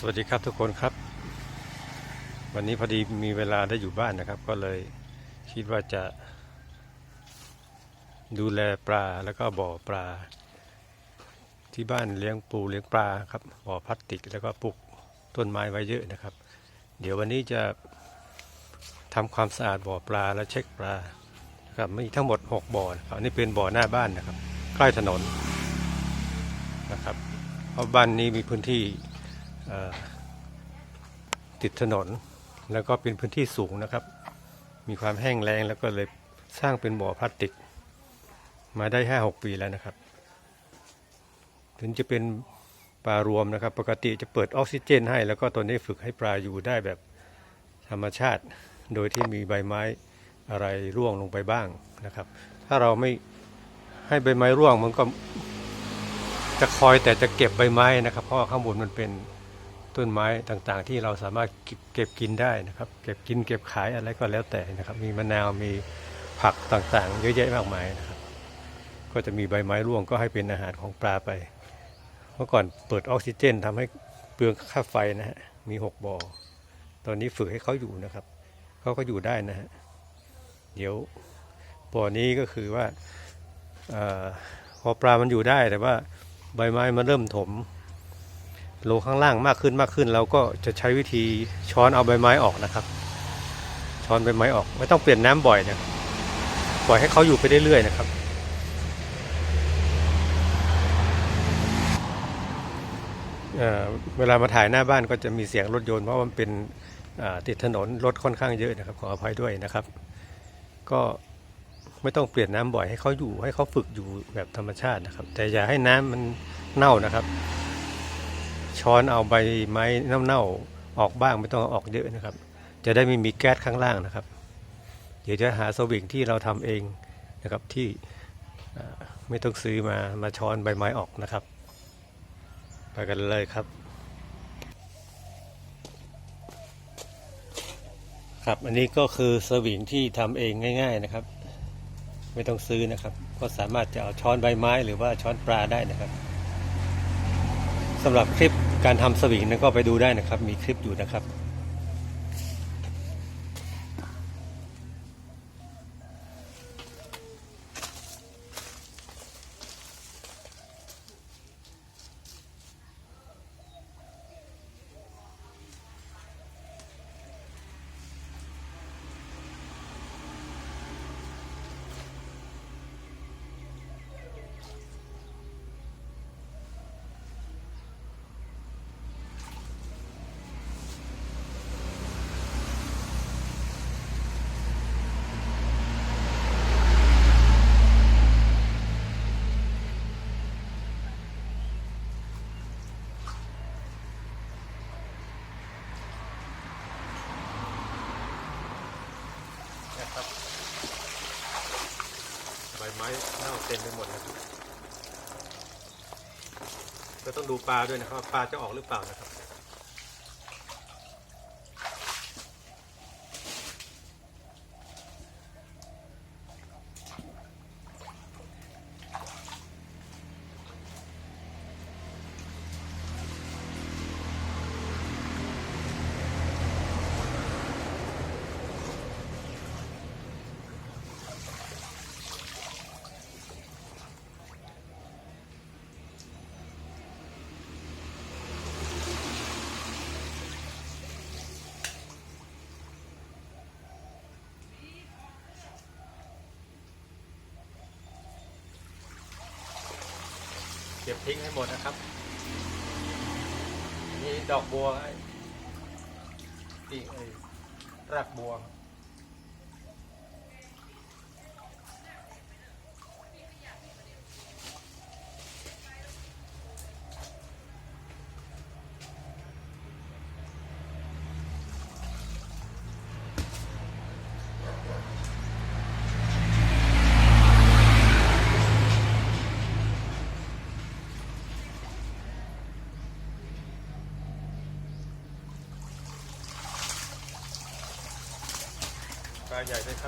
สวัสดีครับทุกคนครับ วันนี้พอดีมีเวลาได้อยู่บ้านนะครับ ก็เลยคิดว่าจะ ดูแลปลาแล้วก็บ่อปลา ที่บ้านเลี้ยงปูเลี้ยงปลาครับบ่อพลาสติกแล้วก็ปลูกต้นไม้ไว้เยอะนะครับ เดี๋ยววันนี้จะทำความสะอาดบ่อปลาและเช็คปลาครับมีทั้งหมด 6 บ่อนะครับอันนี้เป็นบ่อหน้าบ้านนะครับ ใกล้ถนนนะครับเพราะบ้านนี้มีพื้นที่ ติดถนนแล้วก็เป็นพื้นที่สูงนะครับ มีความแห้งแล้งแล้วก็เลยสร้างเป็นบ่อพลาสติก มาได้ห้าหกปีแล้วนะครับ ถึงจะเป็นปลารวมนะครับ ปกติจะเปิดออกซิเจนให้ แล้วก็ตัวนี้ฝึกให้ปลาอยู่ได้แบบธรรมชาติ โดยที่มีใบไม้อะไรร่วงลงไปบ้างนะครับ ถ้าเราไม่ให้ใบไม้ร่วงมันก็จะคอยแต่จะเก็บใบไม้นะครับ เพราะข้างบนมันเป็น ต้นไม้ต่างๆ ที่เราสามารถเก็บเก็บกินได้นะครับ เก็บกินเก็บขายอะไรก็แล้วแต่นะครับ มีมะนาวมีผักต่างๆ เยอะแยะมากมายนะครับ ก็จะมีใบไม้ร่วงก็ให้เป็นอาหารของปลาไป เมื่อก่อนเปิดออกซิเจนทำให้เปลืองค่าไฟนะฮะ มีหกบ่อ ตอนนี้ฝึกให้เขาอยู่นะครับ เขาก็อยู่ได้นะฮะ เดี๋ยวบ่อนี้ก็คือว่าอพอปลามันอยู่ได้แต่ว่าใบไม้มันเริ่มถม ลงข้างล่างมากขึ้นมากขึ้น เราก็จะใช้วิธีช้อนเอาใบไม้ออกนะครับ ช้อนใบไม้ออก ไม่ต้องเปลี่ยนน้ำบ่อยนะปล่อยให้เขาอยู่ไปเรื่อยๆนะครับเเวลามาถ่ายหน้าบ้านก็จะมีเสียงรถยนต์เพราะว่ามันเป็นติดถนนรถค่อนข้างเยอะนะครับขออภัยด้วยนะครับ ก็ไม่ต้องเปลี่ยนน้ำบ่อยให้เขาอยู่ให้เขาฝึกอยู่แบบธรรมชาตินะครับ แต่อย่าให้น้ำมันเน่านะครับ ช้อนเอาใบไม้เน่าๆออกบ้างไม่ต้องออกเยอะนะครับ จะได้ไม่มีแก๊สข้างล่างนะครับ เดี๋ยวจะหาสวิงที่เราทำเองนะครับที่ไม่ต้องซื้อมามาช้อนใบไม้ออกนะครับ ไปกันเลยครับ ครับอันนี้ก็คือสวิงที่ทำเองง่าย ๆนะครับ ไม่ต้องซื้อนะครับ ก็สามารถจะเอาช้อนใบไม้หรือว่าช้อนปลาได้นะครับ สำหรับคลิปการทำสวิงนั้นก็ไปดูได้นะครับ มีคลิปอยู่นะครับ นะครับ ใบไม้เน่าเต็มไปหมดนะครับก็ต้องดูปลาด้วยนะครับ ปลาจะออกหรือเปล่านะครับ ก็บทิ้งให้หมดนะครับ นี่ดอกบัวไอ้นี่ไอ้รากบัว ปลาใหญ่เลยครับ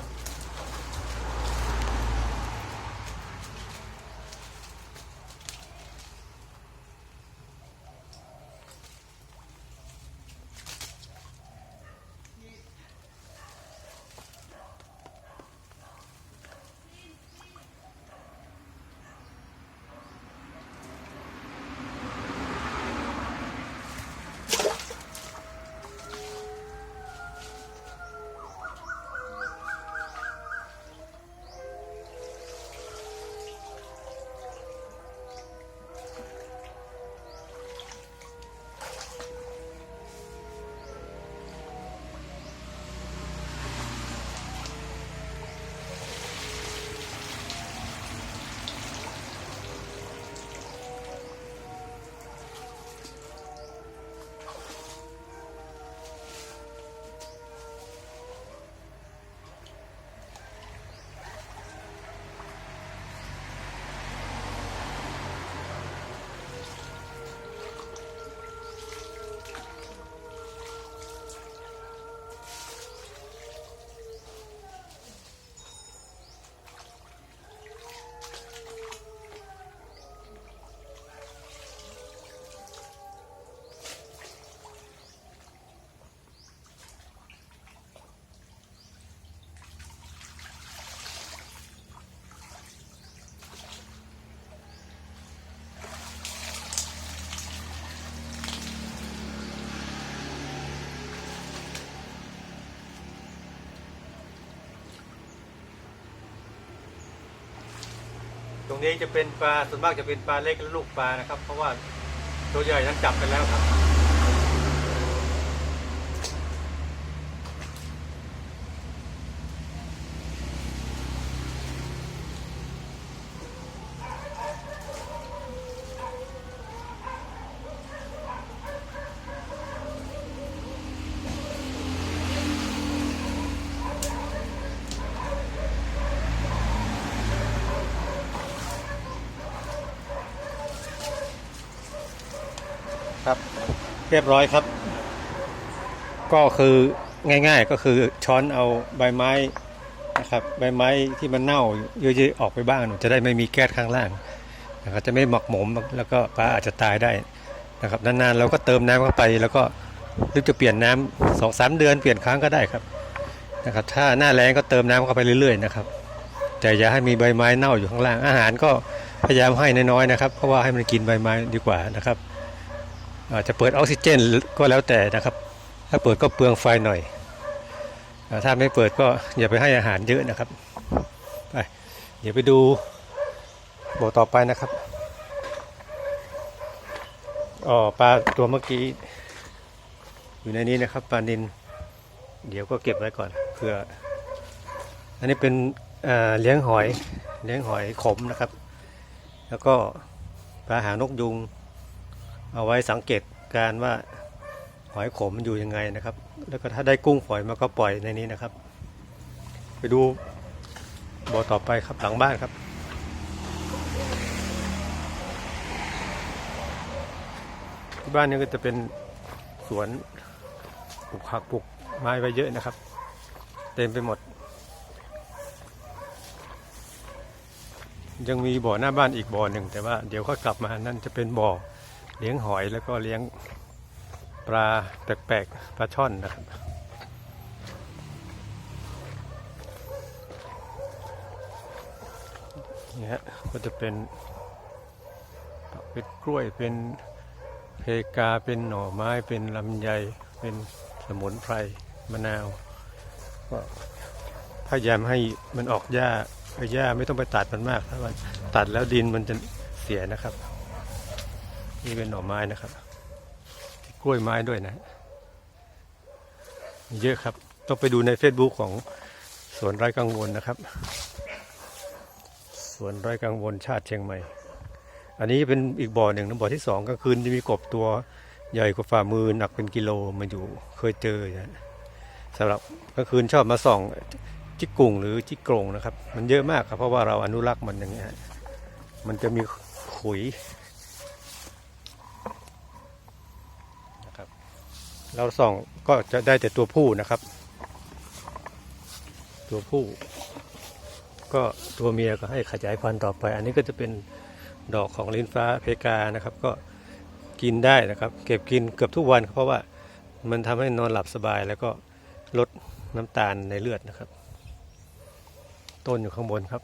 รงนี้จะเป็นปลาส่วนมากจะเป็นปลาเล็กและลูกปลานะครับ เพราะว่าตัวใหญ่นั้งจับไปแล้วครับ เรียบร้อยครับ ก็คือง่าย ๆ ก็คือช้อนเอาใบไม้นะครับใบไม้ที่มันเน่าเยอะๆออกไปบ้างจะได้ไม่มีแก๊สข้างล่างนะครับจะไม่หมักหมมแล้วก็ปลาอาจจะตายได้นะครับนานๆเราก็เติมน้ำเข้าไป แล้วก็หรือจะเปลี่ยนน้ำสองสามเดือนเปลี่ยนครั้งก็ได้ครับนะครับถ้าหน้าแรงก็เติมน้ำเข้าไปเรื่อยๆนะครับแต่อย่าให้มีใบไม้เน่าอยู่ข้างล่างอาหารก็พยายามให้น้อยๆนะครับ เพราะว่าให้มันกินใบไม้ดีกว่านะครับ อาจจะเปิดออกซิเจนก็แล้วแต่นะครับ ถ้าเปิดก็เปลืองไฟหน่อยอถ้าไม่เปิดก็อย่าไปให้อาหารเยอะนะครับไปเดี๋ยวไปดูบ่อต่อไปนะครับอ๋อปลาตัวเมื่อกี้ อยู่ในนี้นะครับปลานินเดี๋ยวก็เก็บไว้ก่อนเพื่อ อันนี้เป็นเลี้ยงหอยเลี้ยงหอยขมนะครับ แล้วก็ปลาหางนกยุง เอาไว้สังเกตการว่าหอยขมมันอยู่ยังไงนะครับ แล้วก็ถ้าได้กุ้งฝอยมาก็ปล่อยในนี้นะครับ ไปดูบ่อต่อไปครับหลังบ้านครับ ที่บ้านนี้ก็จะเป็นสวนปลูกผักปลูกไม้ไว้เยอะนะครับ เต็มไปหมด ยังมีบ่อหน้าบ้านอีกบ่อหนึ่งแต่ว่าเดี๋ยวค่อยกลับมานั่นจะเป็นบ่อ เลี้ยงหอยแล้วก็เลี้ยงปลาแปลกๆปลาช่อนนะครับนี่ฮะก็จะเป็นเป็นกล้วยเป็นเพกาเป็นหน่อไม้เป็นลำไยเป็นสมุนไพรมะนาวก็พยายามให้มันออกหญ้าหญ้าไม่ต้องไปตัดมันมากถ้ามันตัดแล้วดินมันจะเสียนะครับ นี่เป็นหน่อไม้นะครับกล้วยไม้ด้วยนะมีเยอะครับ ต้องไปดูใน Facebook ของสวนไร่กังวลนะครับ สวนไร่กังวลชาติเชียงใหม่ อันนี้เป็นอีกบ่อหนึ่งนะบ่อที่สองกลางคืนจะมีกบตัวใหญ่กว่าฝ่ามือหนักเป็นกิโลมาอยู่เคยเจอนะสำหรับกลางคืนชอบมาส่องจิกกุ่งหรือจิกโกรงนะครับ มันเยอะมากครับเพราะว่าเราอนุรักษ์มันอย่างเงี้ยมันจะมีขุย นะครับ เราส่องก็จะได้แต่ตัวผู้นะครับ ตัวผู้ ก็ตัวเมียก็ให้ขยายพันธุ์ต่อไป อันนี้ก็จะเป็นดอกของลิ้นฟ้าเพกานะครับ ก็กินได้นะครับ เก็บกินเกือบทุกวัน เพราะว่ามันทำให้นอนหลับสบายแล้วก็ลดน้ำตาลในเลือดนะครับ ต้นอยู่ข้างบนครับ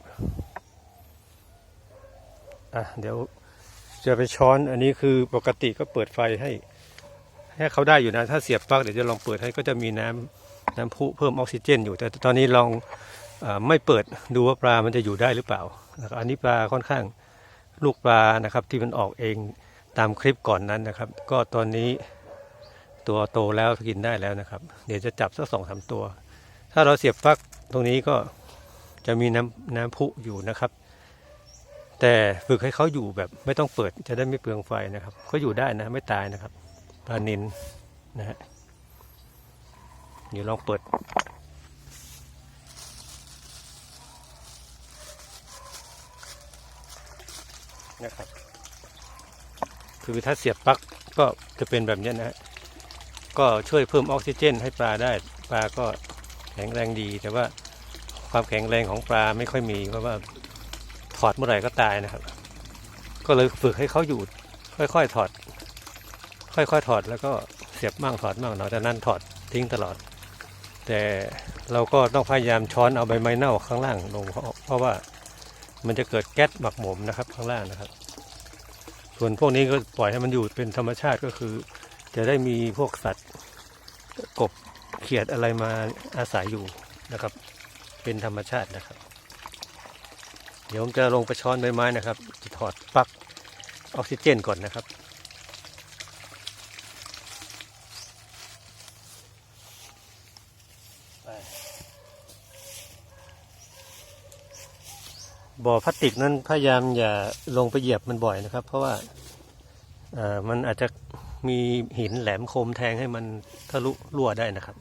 อะเดี๋ยวจะไปช้อนอันนี้คือปกติก็เปิดไฟให้ ให้เขาได้อยู่นะ ถ้าเสียบปลั๊กเดี๋ยวจะลองเปิดให้ก็จะมีน้ำน้ำพุเพิ่มออกซิเจน อยู่ แต่ตอนนี้ลองอไม่เปิดดูว่าปลามันจะอยู่ได้หรือเปล่าอันนี้ปลาค่อนข้างลูกปลานะครับ ที่มันออกเองตามคลิปก่อนนั้นนะครับ ก็ตอนนี้ตัวโตแล้วกินได้แล้วนะครับ เดี๋ยวจะจับสักสองสามตัว ถ้าเราเสียบปลั๊กตรงนี้ก็จะมีน้ำน้ำพุอยู่นะครับ แต่ฝึกให้เขาอยู่แบบไม่ต้องเปิดจะได้ไม่เปลืองไฟนะครับ ก็อยู่ได้นะไม่ตายนะครับ ปลานินนะฮะเดี๋ยวลองเปิด นะครับ คือถ้าเสียบปลั๊กก็จะเป็นแบบนี้นะฮะก็ช่วยเพิ่มออกซิเจนให้ปลาได้ ปลาก็แข็งแรงดี แต่ว่าความแข็งแรงของปลาไม่ค่อยมีเพราะว่าถอดเมื่อไหร่ก็ตายนะครับ ก็เลยฝึกให้เขาอยู่ค่อยๆ ถอด ค่อยๆถอดแล้วก็เสียบมั่งถอดมั่งเนาะแต่นั้นถอดทิ้งตลอด แต่เราก็ต้องพยายามช้อนเอาใบไม้เน่าข้างล่างลงเพราะเพราะว่ามันจะเกิดแก๊สหมักหมมนะครับข้างล่างนะครับ ส่วนพวกนี้ก็ปล่อยให้มันอยู่เป็นธรรมชาติก็คือ จะได้มีพวกสัตว์กบเขียดอะไรมาอาศัยอยู่นะครับ เป็นธรรมชาตินะครับ เดี๋ยวผมจะลงไปช้อนใบไม้นะครับจะถอดปลั๊กออกซิเจนก่อนนะครับ บ่อพลาสติกนั้นพยายามอย่าลงไปเหยียบมันบ่อยนะครับ เพราะว่ามันอาจจะมีหินแหลมคมแทงให้มันทะลุรั่วได้นะครับ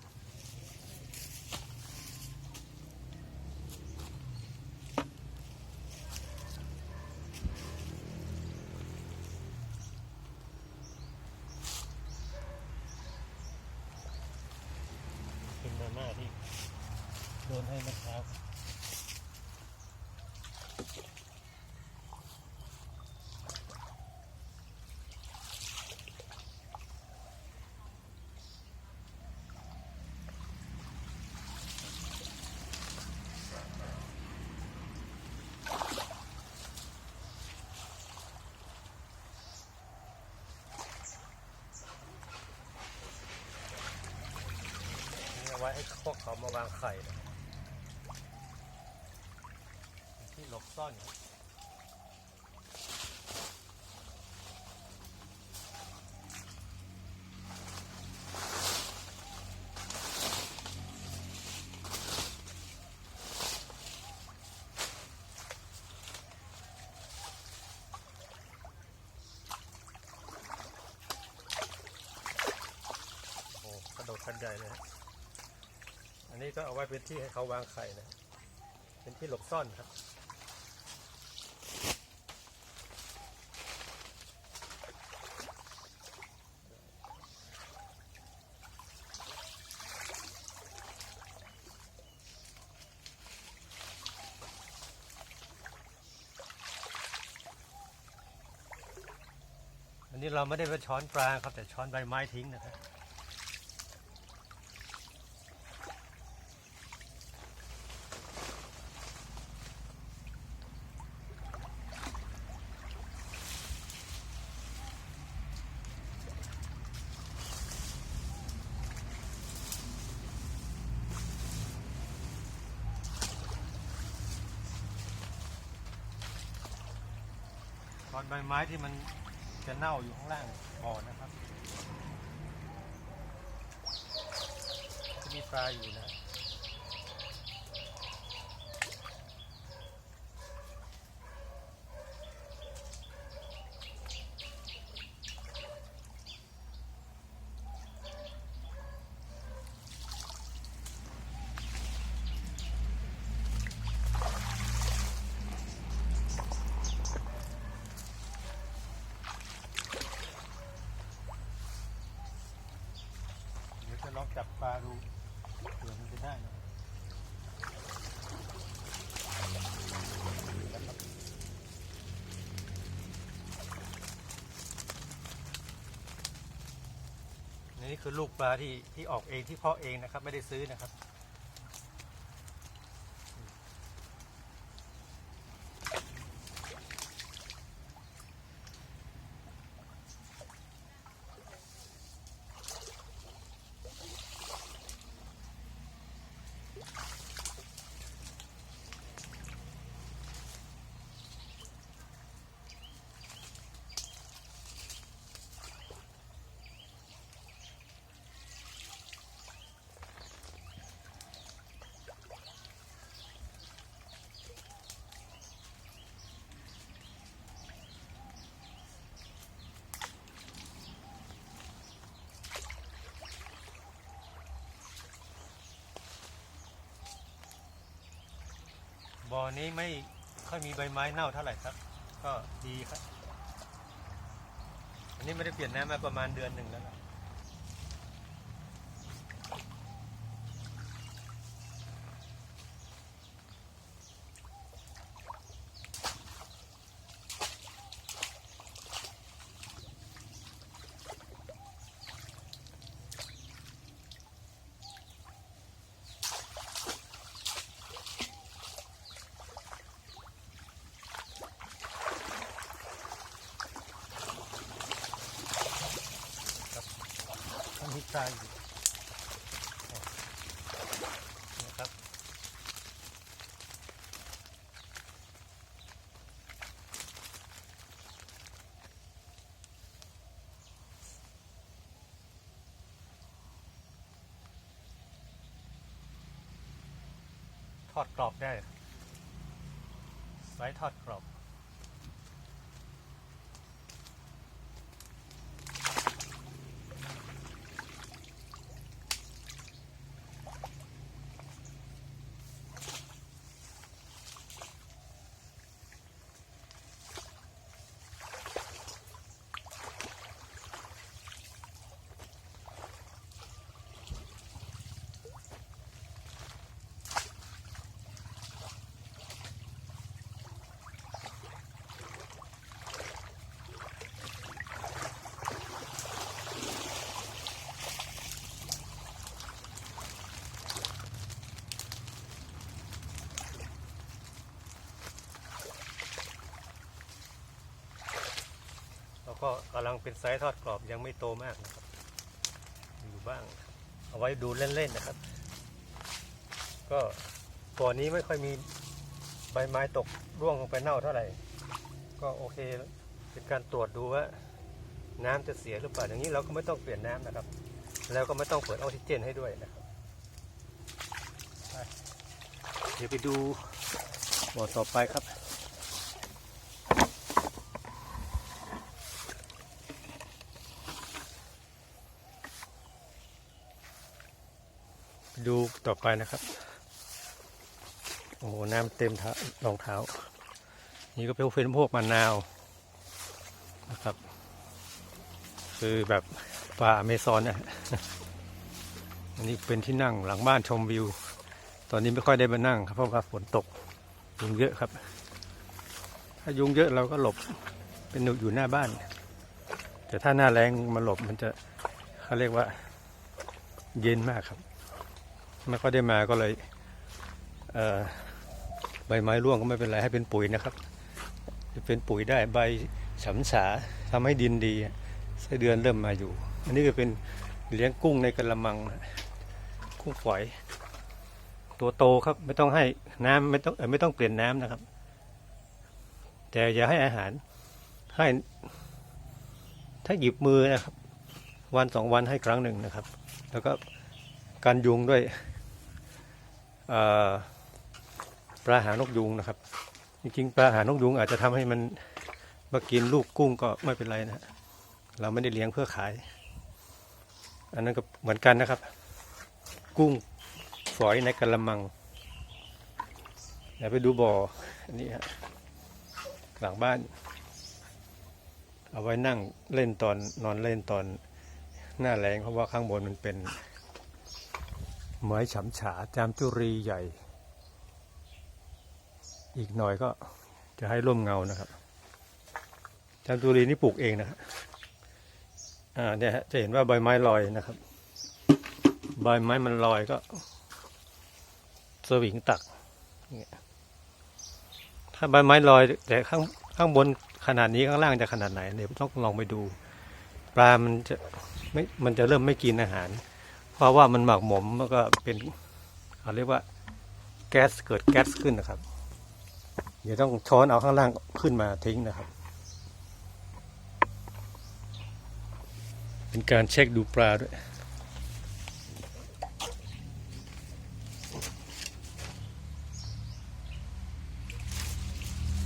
เป็นมาม่าที่โดนให้เมื่อเช้า นี่เอาไว้ ให้พวกเขามาวางไข่นะที่หลบซ่อนโอ้กระโดดกันใหญ่เลยฮะ อันนี้ก็เอาไว้เป็นที่ให้เขาวางไข่นะ เป็นที่หลบซ่อนครับ อันนี้เราไม่ได้ไปช้อนปลาครับแต่ช้อนใบไม้ทิ้งนะครับ อนใบไม้ที่มันจะเน่าอยู่ข้างล่างบ่อนนะครับ จะมีปลาอยู่นะ เดี๋ยวจะลองจับปลาดูเผื่อมันจะได้นะนี่ คือลูกปลาที่ที่ออกเองที่เพาะเองนะครับ ไม่ได้ซื้อนะครับ บ่อนี้ไม่ค่อยมีใบไม้เน่าเท่าไหร่ครับ ก็ดีครับ อันนี้ไม่ได้เปลี่ยนน้ำมาประมาณเดือนหนึ่งแล้วครับ ทายอยู่นะครับทอดกรอบได้สายทอดกรอบ ก็กำลังเป็นไซส์ทอดกรอบยังไม่โตมากนะครับ อยู่บ้าง เอาไว้ดูเล่นๆนะครับ ก็ก่อนนี้ไม่ค่อยมีใบไม้ตกร่วงลงไปเน่าเท่าไหร่ ก็โอเคเป็นการตรวจดูว่า น้ำจะเสียหรือเปล่าอย่างนี้เราก็ไม่ต้องเปลี่ยนน้ำนะครับ แล้วก็ไม่ต้องเปิดออกซิเจนให้ด้วยนะครับเดี๋ยวไปดูบ่อต่อไปครับ ดูต่อไปนะครับ โอ้โหน้ำเต็มรองเท้า นี่ก็เป็นพวกมะนาวนะครับ คือแบบป่าอเมซอนนะอันนี้เป็นที่นั่งหลังบ้านชมวิว ตอนนี้ไม่ค่อยได้มานั่งครับเพราะว่าฝนตกยุงเยอะครับ ถ้ายุงเยอะเราก็หลบเป็นอยู่หน้าบ้าน แต่ถ้าหน้าแรงมาหลบมันจะเขาเรียกว่าเย็นมากครับ ไม่ค่อยได้มาก็เลยเใบไม้ร่วงก็ไม่เป็นไรให้เป็นปุ๋ยนะครับจะเป็นปุ๋ยได้ใบฉำฉาทำให้ดินดีไส้เดือนเริ่มมาอยู่ อันนี้ก็เป็นเลี้ยงกุ้งในกระมัง กุ้งฝอย ตัวโตครับไม่ต้องให้น้ำไม่ต้องไม่ต้องเปลี่ยนน้ำนะครับ แต่อย่าให้อาหารให้ถ้าหยิบมือนะครับ วันสองวันให้ครั้งหนึ่งนะครับ แล้วก็การยุงด้วย ปลาหางนกยุงนะครับ จริงๆปลาหางนกยุงอาจจะทำให้มันมากินลูกกุ้งก็ไม่เป็นไรนะฮะเราไม่ได้เลี้ยงเพื่อขาย อันนั้นก็เหมือนกันนะครับ กุ้งฝอยในกระมังเดี๋ยวไปดูบ่ออันนี้ฮะหลังบ้าน เอาไว้นั่งเล่นตอนนอนเล่นตอนหน้าแรงเพราะว่าข้างบนมันเป็น ไม้ฉำฉาจามจุรีใหญ่ อีกหน่อยก็จะให้ร่มเงานะครับ จามจุรีนี่ปลูกเองนะครับอ่าเนี่ยจะเห็นว่าใบไม้ลอยนะครับ ใบไม้มันลอยก็สวิงตักถ้าใบไม้ลอย แต่ข้างข้างบนขนาดนี้ข้างล่างจะขนาดไหนเดี๋ยวต้องลองไปดู ปลามันจะไม่มันจะเริ่มไม่กินอาหาร เพราะว่ามันหมักหมมแล้วก็เป็นเขาเรียกว่าแก๊สเกิดแก๊สขึ้นนะครับ เดี๋ยวต้องช้อนเอาข้างล่างขึ้นมาทิ้งนะครับ เป็นการเช็คดูปลาด้วย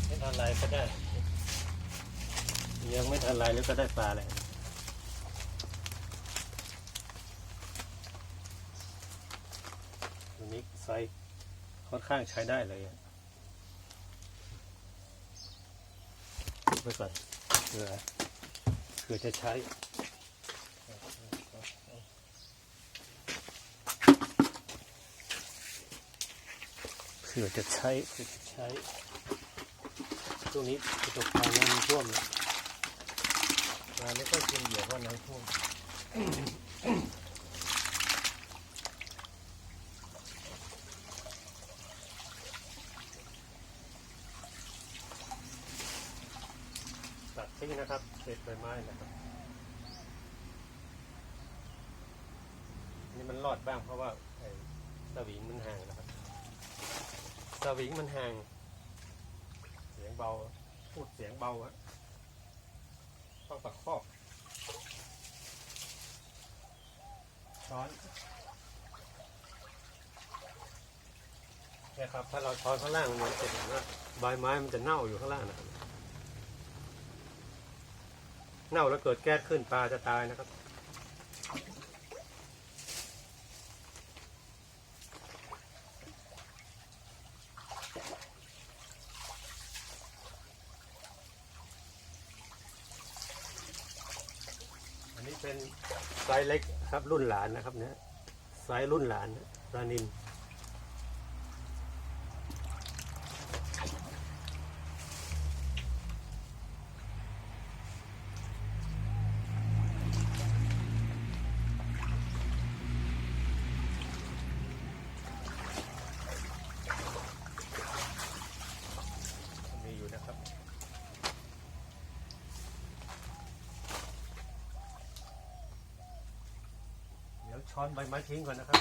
ไม่ทันไรก็ได้ ยังไม่ทันไรแล้วก็ได้ปลาเลย ตัวนี้ไซส์ค่อนข้างใช้ได้เลยไว้ก่อนเผื่อเผื่อจะใช้เผื่อจะใช้เผื่อจะใช้ช่วงนี้ประสบการณ์น้ำท่วมเนี่ยปลาไม่ค่อยกินเหยื่อเพราะน้ำท่วม ตัดทิ้งนะครับเศ ษใบไม้นะครับ นี่มันรอดบ้างเพราะว่าไอ้สวิงมันห่างนะครับ สวิงมันห่าง เสียงเบา พูดเสียงเบาอะต้องประคอบช้อนเนะครับ ถ้าเราช้อนข้างล่างมันจะเห็นว่าใบไม้มันจะเน่าอยู่ข้างล่างนะครับ เน่าแล้วเกิดแก๊สขึ้นปลาจะตายนะครับ อันนี้เป็นไซส์เล็กครับรุ่นหลานนะครับเนี่ยไซส์รุ่นหลานปลานิน ใบไม้ทิ้งก่อนนะครับ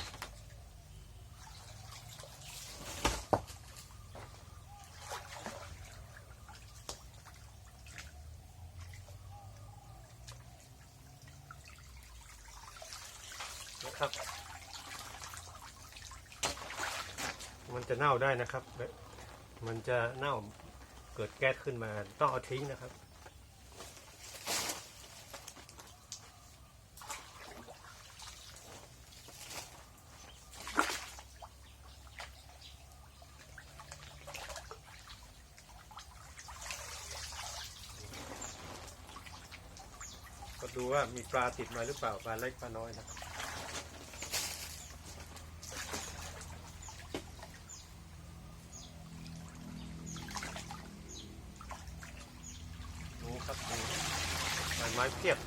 นะครับ มันจะเน่าได้นะครับ มันจะเน่าเกิดแก๊สขึ้นมาต้องเอาทิ้งนะครับ ว่ามีปลาติดมาหรือเปล่าปลาเล็กปลาน้อยนะรับดูครับดูใบไม้เพียบ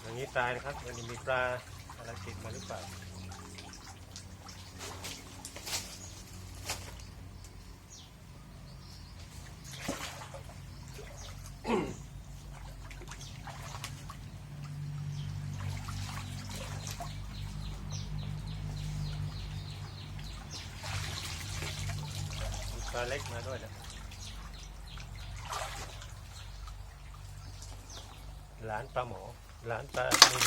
อย่างนี้ตายนะครับมันมีปลาอะไรติดมาหรือเปล่าาเล็กมาด้วยนะหลานปลาหมอหลานปลานิน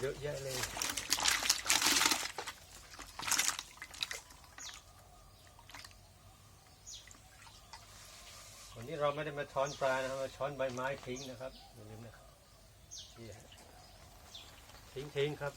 เยอะแยะเลยวันนี้เราไม่ได้มาช้อนปลานะครับมาช้อนใบไม้ทิ้งนะครับอย่าลืมนะครับทิ้งทิ้งครับ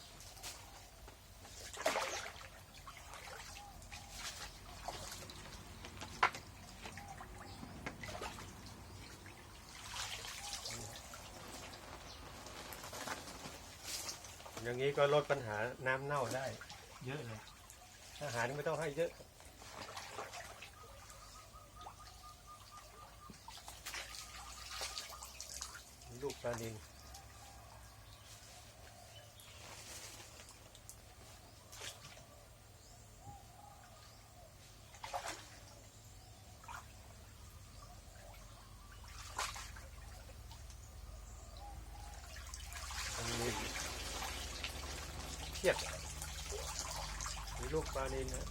อย่างนี้ก็ลดปัญหาน้ำเน่าได้ เยอะเลย อาหารไม่ต้องให้เยอะ ลูกปลานินมันมีเทียบมีลูกปลานินนะ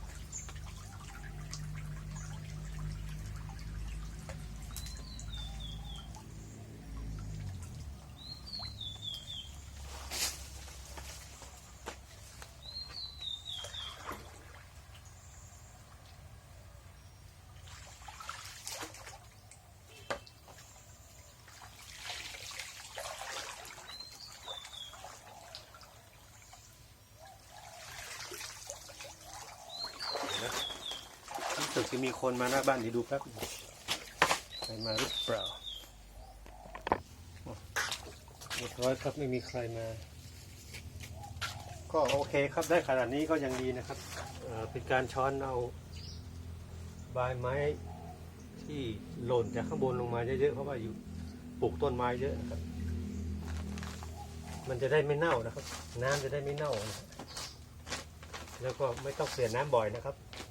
รู้สึก จะมีคนมาหน้าบ้านเดี๋ยวดูแป๊บใครมาหรือเปล่าโอ้เรียบร้อยครับไม่มีใครมา ก็โอเคครับได้ขนาดนี้ก็ยังดีนะครับเเป็นการช้อนเอาใบไม้ที่หล่นจากข้างบนลงมาเยอะๆเพราะว่าอยู่ปลูกต้นไม้เยอะครับ มันจะได้ไม่เน่านะครับ น้ำจะได้ไม่เน่านะแล้วก็ไม่ต้องเปลี่ยนน้ำบ่อยนะครับ